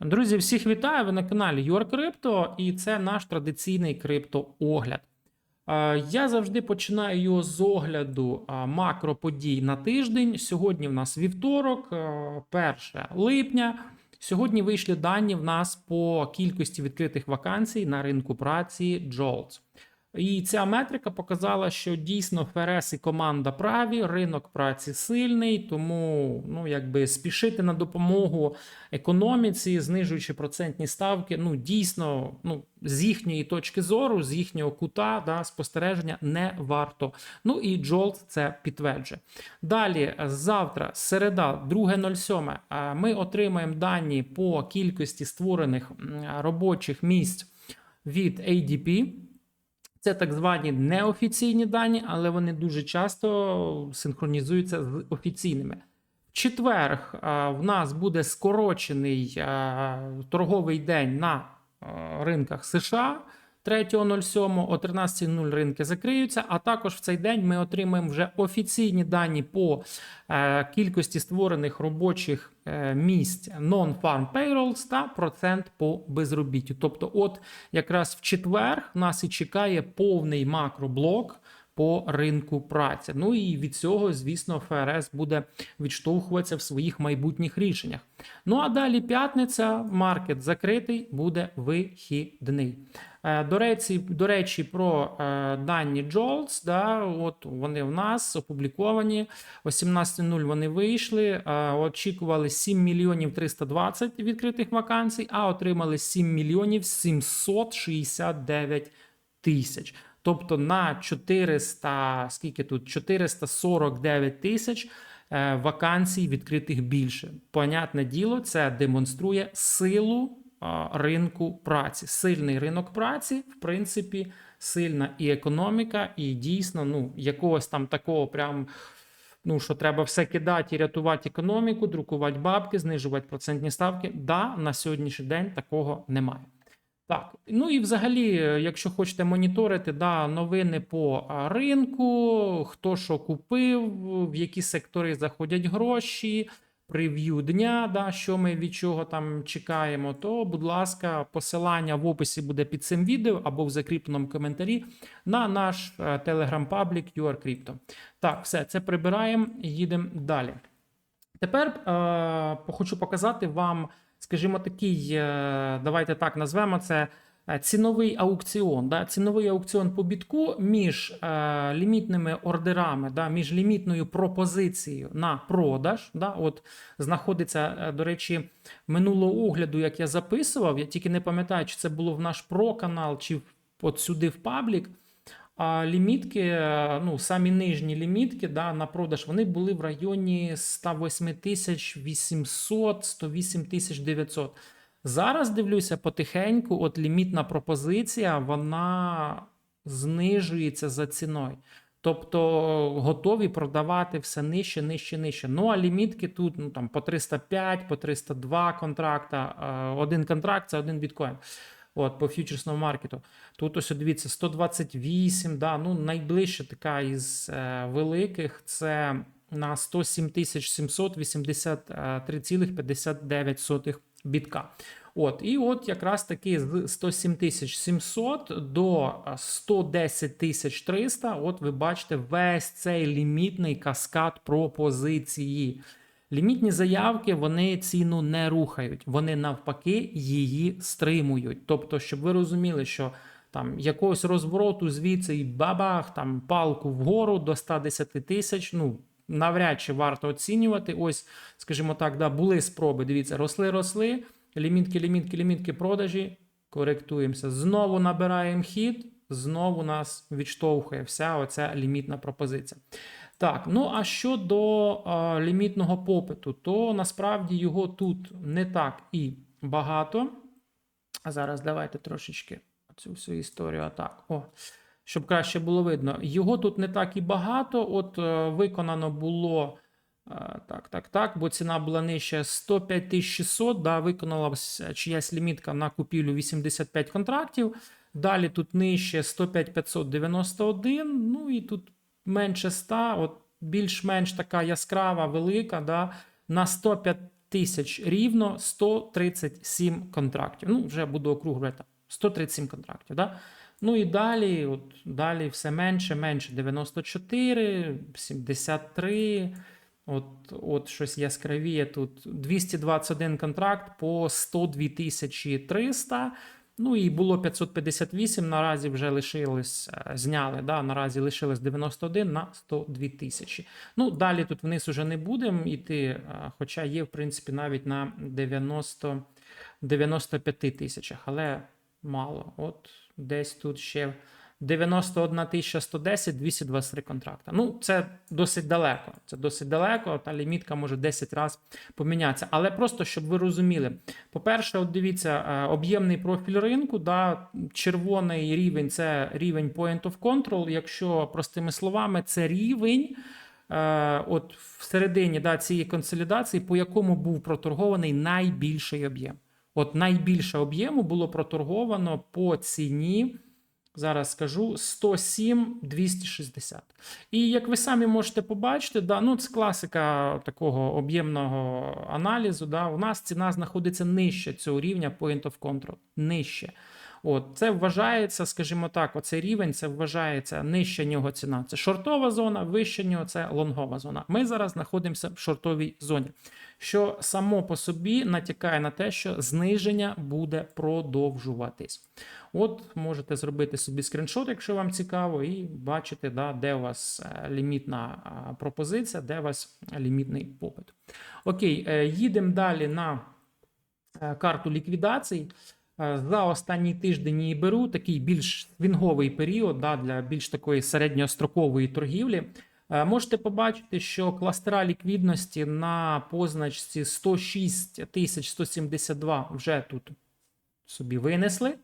Друзі, всіх вітаю! Ви на каналі YourCrypto і це наш традиційний криптоогляд. Я завжди починаю його з огляду макроподій на тиждень. Сьогодні в нас вівторок, е, 1 липня. Сьогодні вийшли дані в нас по кількості відкритих вакансій на ринку праці JOLTS. І ця метрика показала, що дійсно ФРС і команда праві, ринок праці сильний, тому ну якби спішити на допомогу економіці, знижуючи процентні ставки. Ну дійсно, ну з їхньої точки зору, з їхнього кута да, спостереження не варто. Ну і Джолт це підтверджує. Далі, завтра, середа, 2.07, е, ми отримаємо дані по кількості створених робочих місць від ADP. Це так звані неофіційні дані, але вони дуже часто синхронізуються з офіційними. В четвер в нас буде скорочений торговий день на ринках США. 3.07 о 13.00 ринки закриються, а також в цей день ми отримаємо вже офіційні дані по е, кількості створених робочих е, місць non-farm payrolls та процент по безробіттю. Тобто, от якраз в четвер нас і чекає повний макроблок по ринку праці. Ну і від цього, звісно, ФРС буде відштовхуватися в своїх майбутніх рішеннях. Ну а далі п'ятниця, маркет закритий, буде вихідний. Е, До речі, до речі, про е, дані JOLTS, да, от вони в нас опубліковані. О 17.00 вони вийшли. е, Очікували 7 мільйонів 320 відкритих вакансій, а отримали 7 мільйонів 769 тисяч. Тобто на 400, скільки тут 449 тисяч е, вакансій відкритих більше. Понятне діло, це демонструє силу а, ринку праці. Сильний ринок праці, в принципі, сильна і економіка, і дійсно, ну, якогось там такого прям. Ну, що треба все кидати і рятувати економіку, друкувати бабки, знижувати процентні ставки. Да, на сьогоднішній день такого немає. Так, ну і взагалі, е, якщо хочете моніторити, да, новини по ринку, хто що купив, в які сектори заходять гроші, прев'ю дня, да, що ми від чого там чекаємо, то, будь ласка, посилання в описі буде під цим відео або в закріпленому коментарі на наш е, телеграм-паблік UrCrypto. Так, все, це прибираємо їдемо далі. Тепер е, хочу показати вам, скажімо, такий, е, давайте так назвемо це е, ціновий аукціон. Да? Ціновий аукціон по бітку між е, лімітними ордерами, да? між лімітною пропозицією на продаж. Да? От знаходиться, е, до речі, минулого огляду, як я записував. Я тільки не пам'ятаю, чи це було в наш про канал, чи от сюди в паблік. А лімітки, е, ну самі нижні лімітки да, на продаж, вони були в районі 108 тисяч 800, 108 тисяч 900. Зараз дивлюся потихеньку, от лімітна пропозиція, вона знижується за ціною. Тобто готові продавати все нижче, нижче, нижче. Ну а лімітки тут ну, там, по 305, по 302 контракта. Е, Один контракт це один біткоін. От, по фьючерсному маркету. Тут ось дивіться, 128, да, ну найближча така із е, великих це на 107 783,59 бітка. От, і от якраз таки з 107 700 до 110 300, от ви бачите весь цей лімітний каскад пропозиції. Лімітні заявки вони ціну не рухають, вони навпаки її стримують. Тобто, щоб ви розуміли, що там якогось розвороту звідси і бабах, там палку вгору до 110 тисяч. Ну навряд чи варто оцінювати. Ось, скажімо так, да, були спроби. Дивіться, росли, росли. Лімітки, лімітки, лімітки продажі. Коректуємося. Знову набираємо хід, знову нас відштовхує вся оця лімітна пропозиція. Так, ну а щодо е, лімітного попиту, то насправді його тут не так і багато. А зараз давайте трошечки цю всю історію атак. О, щоб краще було видно. Його тут не так і багато. От е, виконано було. е, Так, так, так, бо ціна була нижче 105 600, да, виконалася чиясь лімітка на купівлю 85 контрактів. Далі тут нижче 105 591, ну і тут менше 100, от більш-менш така яскрава, велика, да, на 105 тисяч рівно 137 контрактів. Ну, вже буду округлювати. 137 контрактів. Да? Ну і далі, от, далі все менше, менше 94, 73. От, от щось яскравіє тут. 221 контракт по 102 тисячі 300. Ну і було 558, наразі вже лишилось, е, зняли, да, наразі лишилось 91 на 102 тисячі. Ну, далі тут вниз уже не будемо йти, е, хоча є, в принципі, навіть на 90, 95 тисячах, але мало. От десь тут ще 91 110, 223 контракта. Ну, це досить далеко. Це досить далеко. Та лімітка може 10 разів помінятися. Але просто щоб ви розуміли, по-перше, от дивіться, е, об'ємний профіль ринку, да, червоний рівень це рівень point of control. Якщо простими словами, це рівень. е, От всередині да, цієї консолідації, по якому був проторгований найбільший об'єм. От найбільше об'єму було проторговано по ціні. Зараз скажу 107 260. І як ви самі можете побачити, да, ну це класика такого об'ємного аналізу. Да, у нас ціна знаходиться нижче цього рівня point of control. Нижче. От, це вважається, скажімо так, оцей рівень це вважається нижче нього ціна. Це шортова зона, вище нього це лонгова зона. Ми зараз знаходимося в шортовій зоні, що само по собі натякає на те, що зниження буде продовжуватись. От можете зробити собі скріншот, якщо вам цікаво, і бачите, да, де у вас е, лімітна пропозиція, де у вас лімітний попит. Окей, е, їдемо далі на е, карту ліквідацій. Е, За останній тиждень її беру такий більш свінговий період да, для більш такої середньострокової торгівлі. Е, Можете побачити, що кластера ліквідності на позначці 106 тисяч 172 вже тут собі винесли.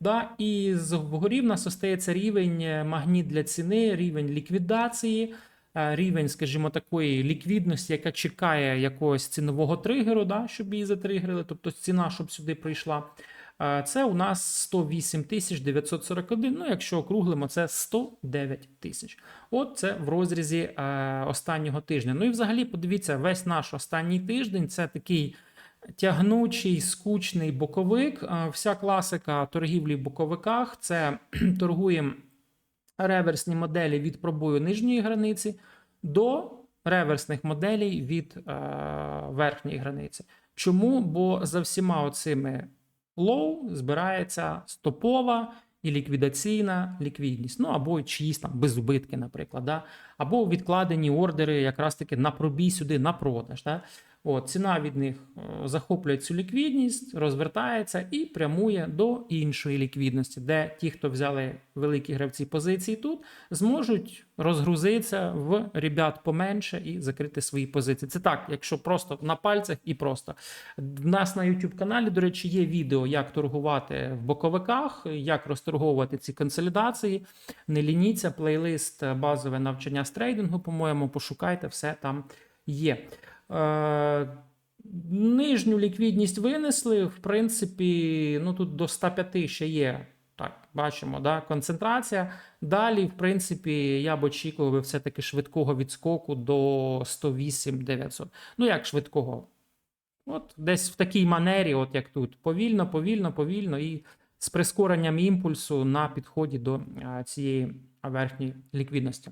Да, і з вгорі в нас остається рівень е, магніт для ціни, рівень ліквідації, рівень, скажімо, такої ліквідності, яка чекає якогось цінового тригеру, да, щоб її затригерили, тобто ціна, щоб сюди прийшла. Це у нас 108 тисяч 941, ну якщо округлимо, це 109 тисяч. От це в розрізі е, останнього тижня. Ну і взагалі, подивіться, весь наш останній тиждень це такий тягнучий, скучний боковик. Е, Вся класика торгівлі в боковиках це торгуємо реверсні моделі від пробою нижньої границі до реверсних моделей від е, верхньої границі. Чому? Бо за всіма оцими лоу збирається стопова і ліквідаційна ліквідність, ну або чиїсь там безубитки, наприклад, да? або відкладені ордери якраз таки на пробій сюди на продаж. Да? От, ціна від них е, захоплює цю ліквідність, розвертається і прямує до іншої ліквідності, де ті, хто взяли великі гравці позиції тут, зможуть розгрузитися в ребят поменше і закрити свої позиції. Це так, якщо просто на пальцях і просто. В нас на YouTube каналі, до речі, є відео, як торгувати в боковиках, як розторговувати ці консолідації. Не лініться, плейлист базове навчання з трейдингу, по-моєму, пошукайте, все там є. Е, Нижню ліквідність винесли. В принципі, ну тут до 105 ще є. Так, бачимо, да, концентрація. Далі, в принципі, я б очікував би все-таки швидкого відскоку до 108 900. Ну, як швидкого? От десь в такій манері, от як тут. Повільно, повільно, повільно і з прискоренням імпульсу на підході до а, цієї верхньої ліквідності.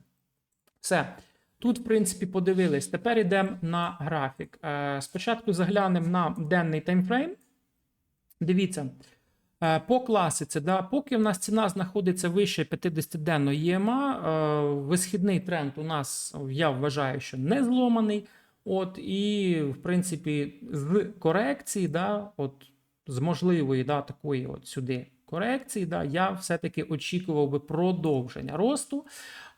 Все. Тут, в принципі, подивились. Тепер йдемо на графік. Е, Спочатку заглянемо на денний таймфрейм. Дивіться, е, по класиці, да, поки в нас ціна знаходиться вище 50-денного ЄМА, е, висхідний тренд у нас, я вважаю, що не зломаний. От, і, в принципі, з корекції, да, от, з можливої да, такої от сюди корекції, да, я все-таки очікував би продовження росту.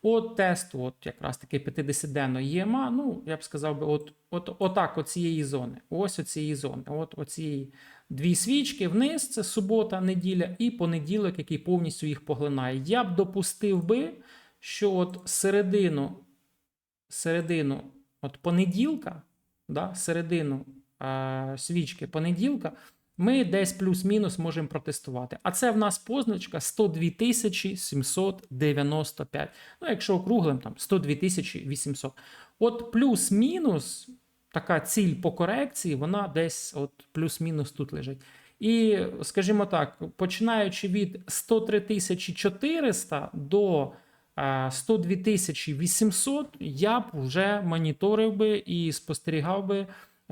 От тесту, от якраз таки 50-денного ЄМА, ну, я б сказав би, от, от, отак, оцієї зони. Ось оцієї зони. От оцієї дві свічки вниз, це субота, неділя, і понеділок, який повністю їх поглинає. Я б допустив би, що от середину, середину от понеділка, да, середину е, свічки понеділка, ми десь плюс-мінус можемо протестувати. А це в нас позначка 102 795. Ну, якщо округлим, там 102 800. От плюс-мінус така ціль по корекції, вона десь от плюс-мінус тут лежить. І, скажімо так, починаючи від 103 400 до е, 102 800, я б вже моніторив би і спостерігав би, е,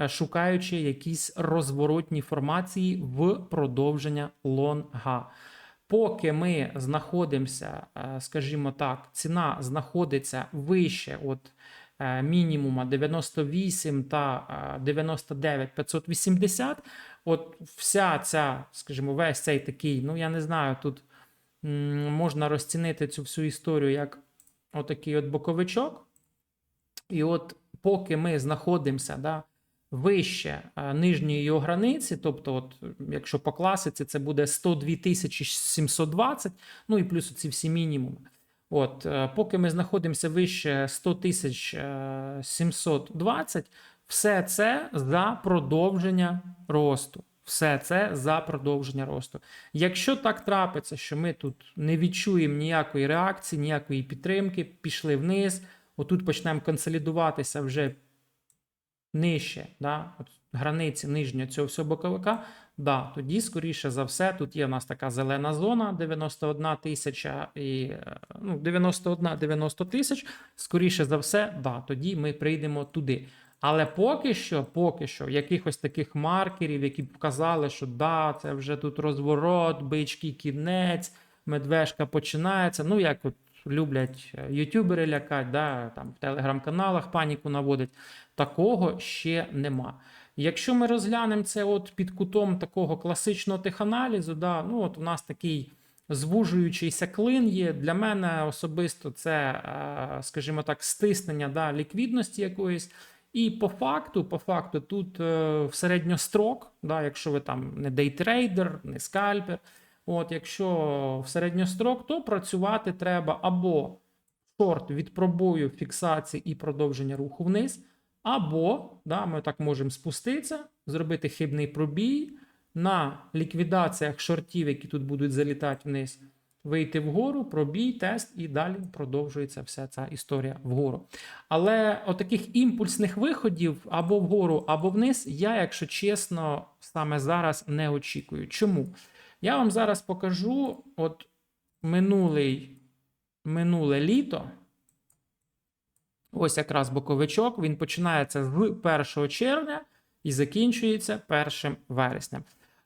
шукаючи якісь розворотні формації в продовження лонга. Поки ми знаходимося, е, скажімо так, ціна знаходиться вище от е, мінімума 98 та е, 99 580, от вся ця, скажімо, весь цей такий, ну я не знаю, тут можна розцінити цю всю історію як отакий от боковичок. І от поки ми знаходимося да, вище е, нижньої його границі, тобто, от, якщо по класиці, це буде 102 720, ну і плюс ці всі мінімуми. От, е, поки ми знаходимося вище 100 тисяч е, 720, все це за продовження росту. Все це за продовження росту. Якщо так трапиться, що ми тут не відчуємо ніякої реакції, ніякої підтримки, пішли вниз, отут почнемо консолідуватися вже нижче, да, от границі нижнього цього всього боковика, да, тоді, скоріше за все, тут є в нас така зелена зона 91 тисяча і е, ну, 91-90 тисяч. Скоріше за все, да, тоді ми прийдемо туди. Але поки що, поки що, якихось таких маркерів, які б вказали, що да, це вже тут розворот, бички кінець, медвежка починається. Ну, як от люблять е, ютубери лякати, да, там в телеграм-каналах паніку наводять. Такого ще нема. Якщо ми розглянемо це от під кутом такого класичного теханалізу, да, ну от у нас такий звужуючийся клин є. Для мене особисто це, е, скажімо так, стиснення да, ліквідності якоїсь. І по факту, по факту, тут е, в середньострок, да, якщо ви там не дейтрейдер, не скальпер, от, якщо в середньострок, то працювати треба або шорт від пробою фіксації і продовження руху вниз, або да, ми так можемо спуститися, зробити хибний пробій на ліквідаціях шортів, які тут будуть залітати вниз, вийти вгору, пробій, тест, і далі продовжується вся ця історія вгору. Але отаких імпульсних виходів або вгору, або вниз, я, якщо чесно, саме зараз не очікую. Чому? Я вам зараз покажу от минулий, минуле літо. Ось якраз боковичок. Він починається з 1 червня і закінчується 1 вересня.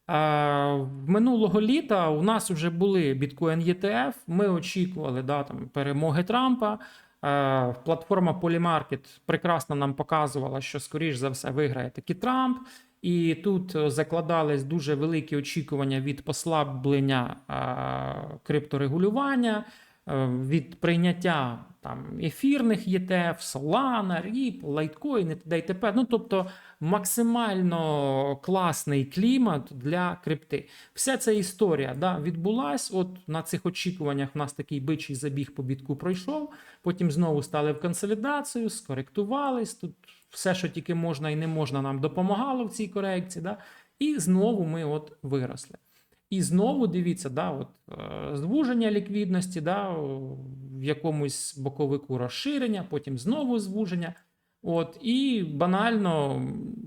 Е, минулого літа у нас вже були біткоін ETF. Ми очікували да, там, перемоги Трампа. Е, платформа Polymarket прекрасно нам показувала, що скоріш за все виграє таки Трамп. І тут е, закладались дуже великі очікування від послаблення крипторегулювання, від прийняття там ефірних ETF, Solana, RIP, Litecoin і т.д. і т.п. Ну, тобто максимально класний клімат для крипти. Вся ця історія да, відбулась. От на цих очікуваннях в нас такий бичий забіг по бітку пройшов. Потім знову стали в консолідацію, скоректувались. Тут все, що тільки можна і не можна, нам допомагало в цій корекції. Да? І знову ми от виросли. І знову дивіться, да, от, е, звуження ліквідності, да, в якомусь боковику розширення, потім знову звуження. От, І банально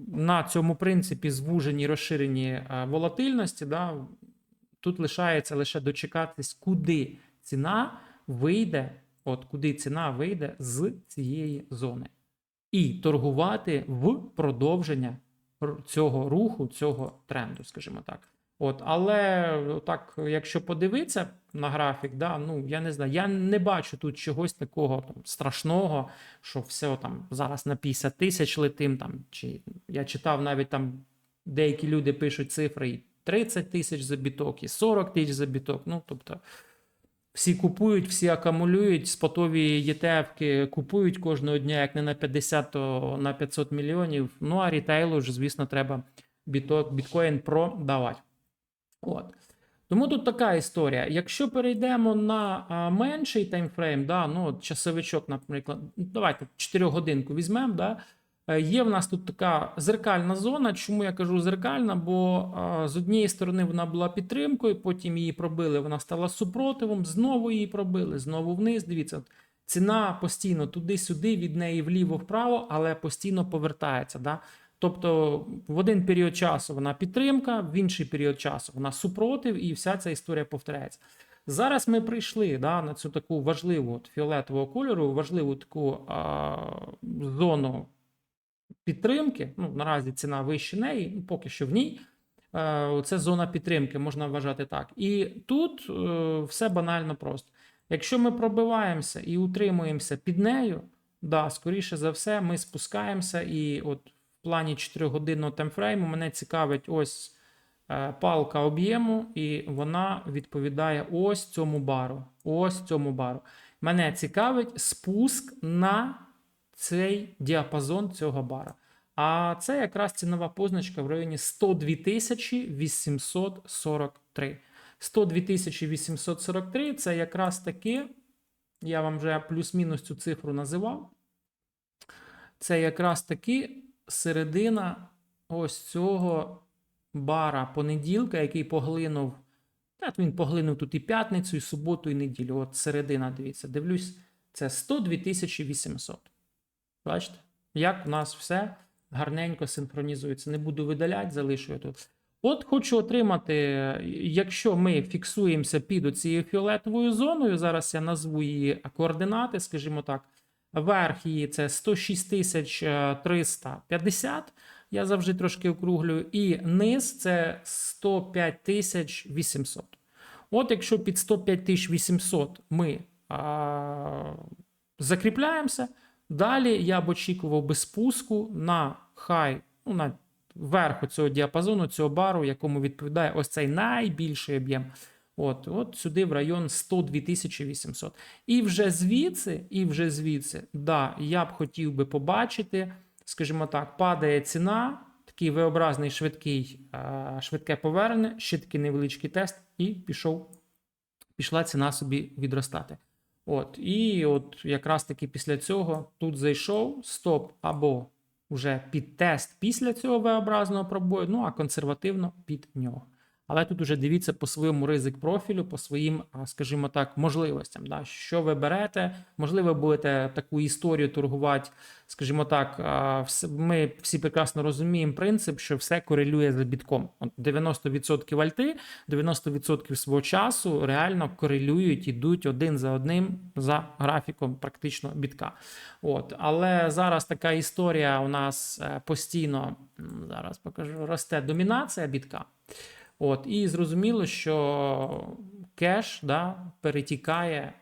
на цьому принципі звужені розширені е, волатильності, да, тут лишається лише дочекатись, куди ціна вийде, от куди ціна вийде з цієї зони. І торгувати в продовження цього руху, цього тренду, скажімо так. От, але так, якщо подивитися на графік, да, ну я не знаю, я не бачу тут чогось такого там страшного, що все там зараз на 50 тисяч летим. Там чи я читав навіть там деякі люди пишуть цифри і 30 тисяч за біток, і 40 тисяч за біток. Ну тобто всі купують, всі акумулюють, спотові ETF купують кожного дня, як не на 50, то на 500 мільйонів. Ну а рітейлу ж, звісно, треба біток, біткоін продавати. От. Тому тут така історія. Якщо перейдемо на а, менший таймфрейм, да, ну, часовичок, наприклад, давайте 4 годинку візьмемо. Да, е, є в нас тут така зеркальна зона. Чому я кажу зеркальна? Бо а, з однієї сторони вона була підтримкою, потім її пробили, вона стала супротивом, знову її пробили, знову вниз. Дивіться, ціна постійно туди-сюди, від неї вліво-вправо, але постійно повертається. Да? Тобто в один період часу вона підтримка, в інший період часу вона супротив, і вся ця історія повторяється. Зараз ми прийшли да, на цю таку важливу фіолетового кольору, важливу таку а, зону підтримки. Ну, наразі ціна вище неї, ну, поки що в ній. Е, Це зона підтримки, можна вважати так. І тут е, все банально просто. Якщо ми пробиваємося і утримуємося під нею, да, скоріше за все, ми спускаємося, і от плані 4-годинного таймфрейму мене цікавить ось е, палка об'єму, і вона відповідає ось цьому бару. Ось цьому бару. Мене цікавить спуск на цей діапазон цього бара. А це якраз цінова позначка в районі 102 843. 102 843 це якраз таки, я вам вже плюс-мінус цю цифру називав. Це якраз таки середина ось цього бара понеділка, який поглинув. Так, він поглинув тут і п'ятницю, і суботу, і неділю. От середина, дивіться, дивлюсь, це 102 800. Бачите, як у нас все гарненько синхронізується. Не буду видаляти, залишу я тут. От хочу отримати, якщо ми фіксуємося під цією фіолетовою зоною, зараз я назву її координати, скажімо так. Верх її це 106 350, я завжди трошки округлюю, і низ це 105 800. От якщо під 105 800 ми а, закріпляємося, далі я б очікував би спуску на хай, ну, на верху цього діапазону, цього бару, якому відповідає ось цей найбільший об'єм. От, от сюди в район 102 800. І вже звідси, і вже звідси, да, я б хотів би побачити, скажімо так, падає ціна, такий V-образний швидкий, швидке повернення, ще такий невеличкий тест, і пішов, пішла ціна собі відростати. От, і от якраз таки після цього тут зайшов стоп або вже під тест після цього V-образного пробою, ну а консервативно під нього. Але тут уже дивіться по своєму ризик профілю, по своїм, скажімо так, можливостям. Да? Що ви берете? Можливо, будете таку історію торгувати, скажімо так, ми всі прекрасно розуміємо принцип, що все корелює за бітком. 90% альти, 90% свого часу реально корелюють, ідуть один за одним за графіком практично бітка. От. Але зараз така історія у нас е, постійно, зараз покажу, росте домінація бітка. От, і зрозуміло, що кеш да, перетікає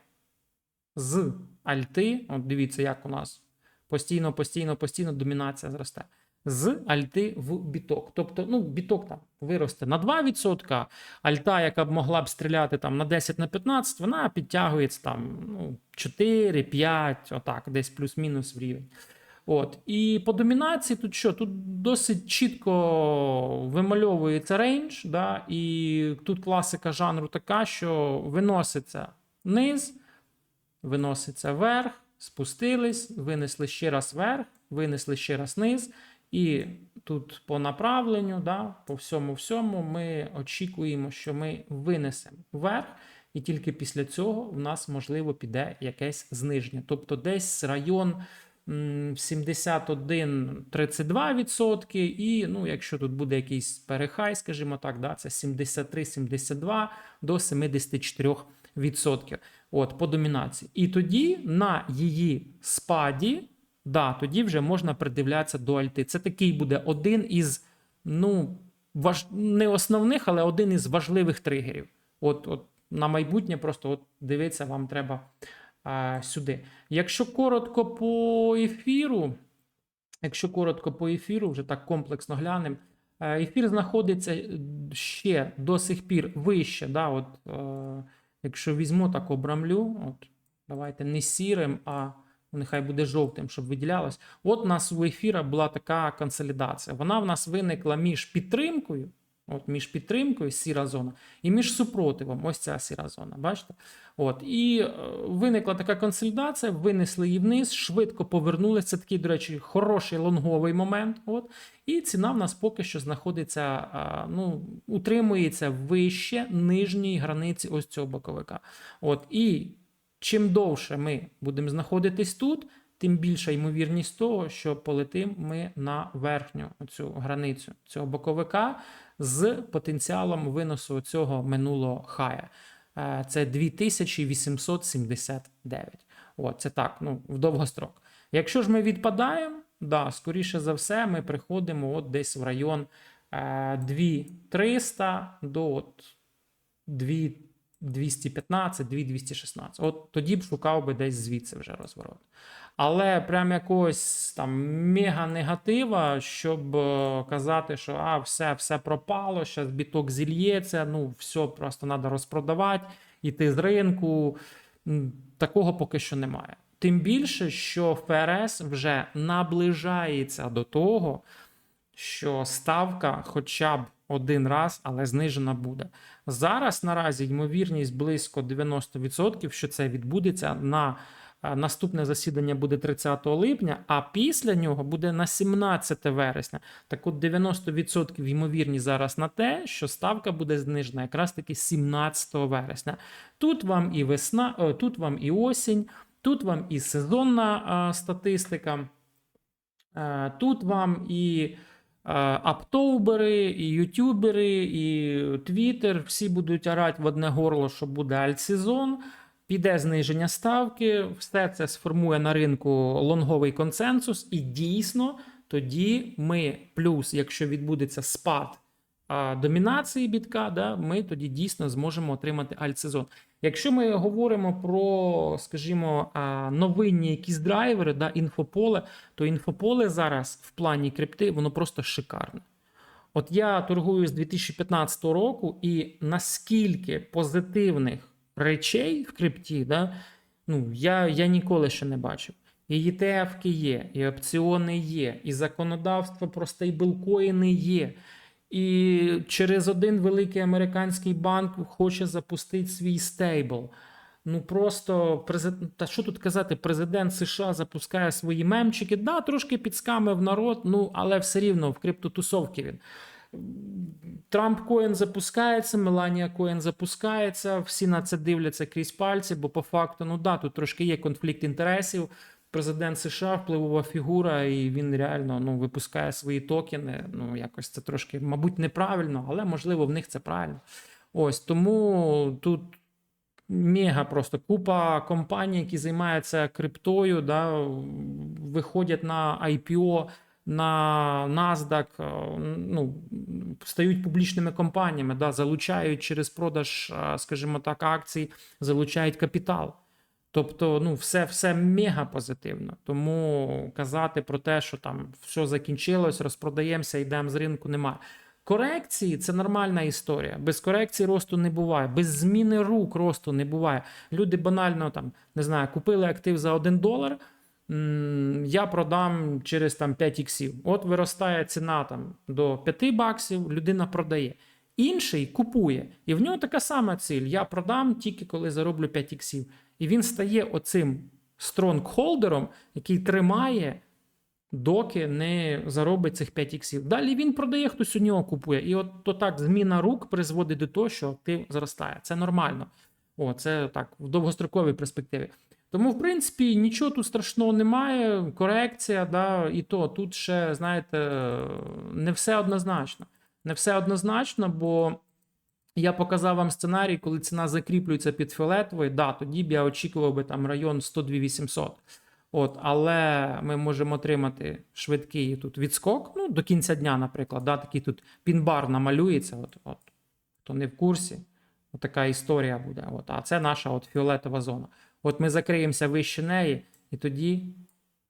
з альти. От дивіться, як у нас постійно, постійно, постійно домінація зросте. З альти в біток. Тобто, ну, біток там виросте на 2%, альта, яка б могла б стріляти там на 10 на 15, вона підтягується там ну, 4, 5, отак, десь плюс-мінус в рівень. От. І по домінації тут що? Тут досить чітко вимальовується рейндж, да? і тут класика жанру така, що виноситься вниз, виноситься вверх, спустились, винесли ще раз вверх, винесли ще раз вниз. І тут по направленню, да, по всьому всьому, ми очікуємо, що ми винесемо вверх, і тільки після цього в нас можливо піде якесь зниження. Тобто десь район 71-32%, і ну, якщо тут буде якийсь перехай, скажімо так, да, це 73-72 до 74%. От, по домінації. І тоді на її спаді, да, тоді вже можна придивлятися до альти. Це такий буде один із, ну, важ... не основних, але один із важливих тригерів. От, от на майбутнє просто от дивитися вам треба а, сюди. Якщо коротко по ефіру, якщо коротко по ефіру, вже так комплексно глянемо. е, Ефір знаходиться ще до сих пір вище. Да, от, е, якщо візьму так обрамлю, от, давайте не сірим, а нехай буде жовтим, щоб виділялось. От у нас у ефіра була така консолідація. Вона в нас виникла між підтримкою, от між підтримкою, сіра зона, і між супротивом. Ось ця сіра зона. Бачите? От, і е, виникла така консолідація, винесли її вниз, швидко повернулися. Це такий, до речі, хороший лонговий момент. От, і ціна в нас поки що знаходиться, а, ну, утримується вище нижньої границі ось цього боковика. От, і чим довше ми будемо знаходитись тут, тим більша ймовірність того, що полетим ми на верхню цю границю цього боковика з потенціалом виносу цього минулого хая. Е, Це 2879. От, це так, ну, в довгострок. Якщо ж ми відпадаємо, да, скоріше за все, ми приходимо от десь в район е, 2300 до от 2 215, 2216. От тоді б шукав би десь звідси вже розворот. Але прям якогось там мега негатива, щоб е, казати, що а, все, все пропало, зараз біток зільється, ну все просто треба розпродавати, іти з ринку. Такого поки що немає. Тим більше, що ФРС вже наближається до того, що ставка хоча б один раз, але знижена буде. Зараз наразі ймовірність близько 90%, що це відбудеться на наступне засідання буде 30 липня, а після нього буде на 17 вересня. Так от 90% ймовірність зараз на те, що ставка буде знижена якраз таки 17 вересня. Тут вам і весна, е, тут вам і осінь, тут вам і сезонна статистика. Е, Тут вам і е, і ютубери, і твіттер, всі будуть орати в одне горло, що буде альтсезон, піде зниження ставки, все це сформує на ринку лонговий консенсус, і дійсно тоді ми, плюс, якщо відбудеться спад а, домінації бітка, да, ми тоді дійсно зможемо отримати альтсезон. Якщо ми говоримо про, скажімо, новинні якісь драйвери, да, інфополе, то інфополе зараз в плані крипти воно просто шикарне. От я торгую з 2015 року, і наскільки позитивних речей в крипті, да, ну, я, я ніколи ще не бачив. І ETF є, і опціони є, і законодавство про стейблкоїни є. І через один великий американський банк хоче запустити свій стейбл. Ну просто та що тут казати, президент США запускає свої мемчики. Да, трошки підскамив народ, ну але все рівно в криптотусовки він. Трамп Коін запускається, Меланія Коін запускається, всі на це дивляться крізь пальці, бо по факту, ну да, тут трошки є конфлікт інтересів. Президент США впливова фігура, і він реально ну, випускає свої токени. Ну, якось це трошки, мабуть, неправильно, але можливо в них це правильно. Ось тому тут мега просто купа компаній, які займаються криптою, да, виходять на IPO, на NASDAQ, е, ну, стають публічними компаніями, да, залучають через продаж, е, скажімо так, акцій, залучають капітал. Тобто, ну, все, все мега позитивно. Тому казати про те, що там все закінчилось, розпродаємося, йдемо з ринку, немає. Корекції це нормальна історія. Без корекції росту не буває, без зміни рук росту не буває. Люди банально там не знаю, купили актив за 1 долар. Я продам через там 5 іксів. От виростає ціна там до 5 баксів, людина продає. Інший купує, і в нього така сама ціль: я продам тільки коли зароблю 5 іксів. І він стає оцим стронгхолдером, який тримає, доки не заробить цих 5 іксів. Далі він продає, хтось у нього купує. І от то так зміна рук призводить до того, що актив зростає. Це нормально. О, це так в довгостроковій перспективі. Тому, в принципі, нічого тут страшного немає. Корекція, да, і то тут ще, знаєте, не все однозначно. Не все однозначно, бо я показав вам сценарій, коли ціна закріплюється під фіолетовою, да, тоді б я очікував би там район 102 800. От, але ми можемо отримати швидкий тут відскок. Ну, до кінця дня, наприклад, да, такий тут пінбар намалюється. От, от, хто не в курсі, от така історія буде. От, а це наша от фіолетова зона. От ми закриємося вище неї, і тоді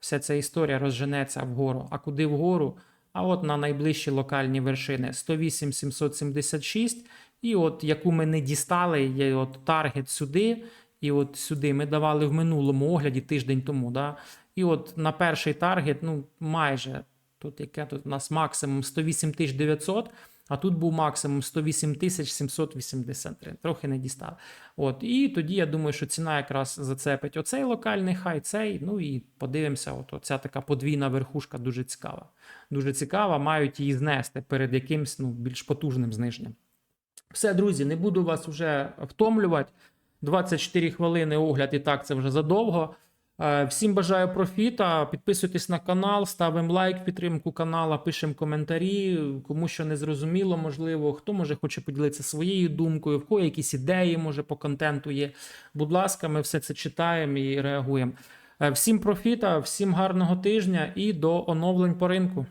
вся ця історія розженеться вгору. А куди вгору? А от на найближчі локальні вершини 108 776, і от яку ми не дістали, є от таргет сюди, і от сюди ми давали в минулому огляді тиждень тому. Да? І от на перший таргет, ну майже тут яке тут у нас максимум 108 900, а тут був максимум 108 тисяч 783. Трохи не дістали. От, і тоді я думаю, що ціна якраз зацепить оцей локальний хай, цей. Ну і подивимося, от оця така подвійна верхушка дуже цікава. Дуже цікава, мають її знести перед якимсь ну, більш потужним зниженням. Все, друзі, не буду вас вже втомлювати. 24 хвилини огляд, і так це вже задовго. Е, Всім бажаю профіта. Підписуйтесь на канал, ставимо лайк підтримку канала, пишемо коментарі. Кому що не зрозуміло, можливо, хто може хоче поділитися своєю думкою, в кого якісь ідеї, може, по контенту є. Будь ласка, ми все це читаємо і реагуємо. Е, Всім профіта, всім гарного тижня і до оновлень по ринку.